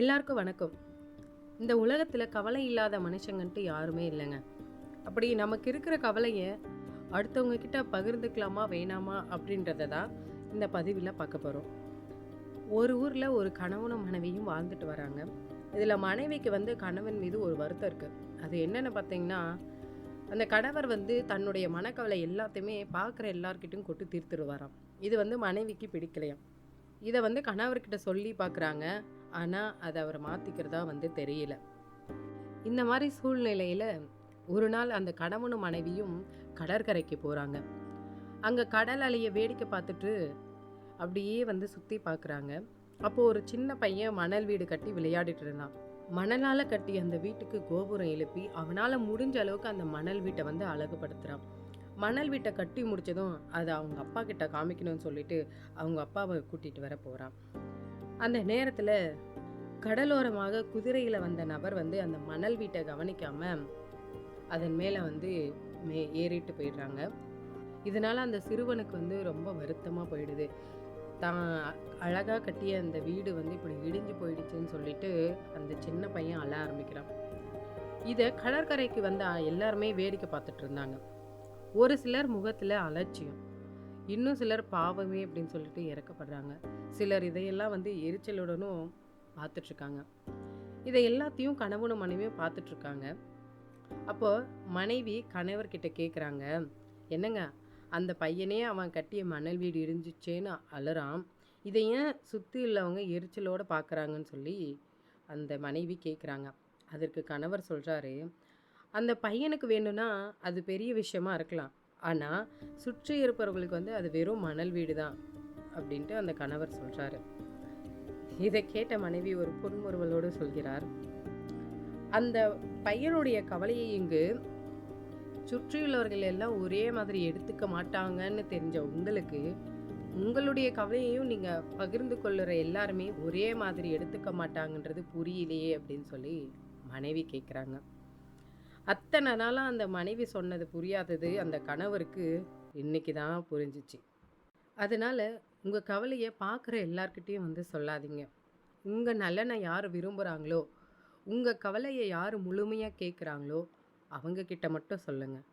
எல்லாருக்கும் வணக்கம். இந்த உலகத்தில் கவலை இல்லாத மனுஷங்கன்ட்டு யாருமே இல்லைங்க. அப்படி நமக்கு இருக்கிற கவலையை அடுத்தவங்க கிட்ட பகிர்ந்துக்கலாமா வேணாமா அப்படின்றத தான் இந்த பதிவில் பார்க்க போகிறோம் ஒரு ஊரில் ஒரு கணவனும் மனைவியும் வாழ்ந்துட்டு வராங்க. இதில் மனைவிக்கு வந்து கணவன் மீது ஒரு வருத்தம் இருக்குது அது என்னென்னு பார்த்தீங்கன்னா அந்த கணவர் வந்து தன்னுடைய மனக்கவலை எல்லாத்தையுமே பார்க்குற எல்லார்கிட்டையும் கொட்டு தீர்த்துருவாராம் இது வந்து மனைவிக்கு பிடிக்கலையாம். இதை வந்து கணவர்கிட்ட சொல்லி பார்க்குறாங்க ஆனால் அதை அவர் மாற்றிக்கிறதா வந்து தெரியல. இந்த மாதிரி சூழ்நிலையில் ஒரு நாள் அந்த கணவனும் மனைவியும் கடற்கரைக்கு போகிறாங்க அங்கே கடல் அலையை வேடிக்கை பார்த்துட்டு அப்படியே வந்து சுற்றி பார்க்குறாங்க. அப்போது ஒரு சின்ன பையன் மணல் வீடு கட்டி விளையாடிட்டு இருந்தான். மணலால் கட்டி அந்த வீட்டுக்கு கோபுரம் எழுப்பி அவனால் முடிஞ்ச அளவுக்கு அந்த மணல் வீட்டை வந்து அழகுபடுத்துகிறான் மணல் வீட்டை கட்டி முடித்ததும் அதை அவங்க அப்பா கிட்ட காமிக்கணும்னு சொல்லிட்டு அவங்க அப்பாவை கூட்டிகிட்டு வர போகிறான் அந்த நேரத்தில் கடலோரமாக குதிரையில் வந்த நபர் வந்து அந்த மணல் வீட்டை கவனிக்காம அதன் மேலே வந்து மே ஏறிட்டு போயிடுறாங்க. இதனால் அந்த சிறுவனுக்கு வந்து ரொம்ப வருத்தமாக போயிடுது. தான் அழகாக கட்டிய அந்த வீடு வந்து இப்படி இடிஞ்சு போயிடுச்சுன்னு சொல்லிட்டு அந்த சின்ன பையன் அழ ஆரம்பிக்கிறான். இதை கடற்கரைக்கு வந்த எல்லாருமே வேடிக்கை பார்த்துட்டு இருந்தாங்க. ஒரு சிலர் முகத்தில் அலட்சியம். இன்னும் சிலர் பாவமே அப்படின்னு சொல்லிட்டு இறக்கப்படுறாங்க. சிலர் இதையெல்லாம் வந்து எரிச்சலுடனும் பார்த்துட்ருக்காங்க. இதை எல்லாத்தையும் கணவனும் மனைவியும் பார்த்துட்ருக்காங்க. அப்போ மனைவி கணவர்கிட்ட கேட்குறாங்க என்னங்க அந்த பையனே அவன் கட்டிய மணல் வீடு இடிஞ்சிச்சேன்னு அலறான். இதை ஏன் சுற்றி உள்ளவங்க எரிச்சலோடு பார்க்குறாங்கன்னு சொல்லி அந்த மனைவி கேட்குறாங்க அதற்கு கணவர் சொல்கிறாரு அந்த பையனுக்கு வேணும்னா அது பெரிய விஷயமா இருக்கலாம். ஆனால் சுற்றி இருப்பவர்களுக்கு வந்து அது வெறும் மணல் வீடு தான் அப்படின்ட்டு அந்த கணவர் சொல்கிறாரு இதை கேட்ட மனைவி ஒரு புன்முறுவலோடு சொல்கிறார். அந்த பையனுடைய கவலையை இங்கு சுற்றியுள்ளவர்கள் எல்லாம் ஒரே மாதிரி எடுத்துக்க மாட்டாங்கன்னு தெரிஞ்ச உங்களுக்கு உங்களுடைய கவலையையும் நீங்கள் பகிர்ந்து கொள்ளுற எல்லாருமே ஒரே மாதிரி எடுத்துக்க மாட்டாங்கன்றது புரியலையே அப்படின்னு சொல்லி மனைவி கேட்குறாங்க அத்தனை நாளாக அந்த மனைவி சொன்னது புரியாதது அந்த கணவருக்கு இன்னைக்கு தான் புரிஞ்சிச்சு. அதனால் உங்கள் கவலையை பார்க்குற எல்லார்கிட்டேயும் வந்து சொல்லாதீங்க. உங்கள் நலனை யார் விரும்புகிறாங்களோ உங்கள் கவலையை யார் முழுமையாக கேட்குறாங்களோ அவங்கக்கிட்ட மட்டும் சொல்லுங்கள்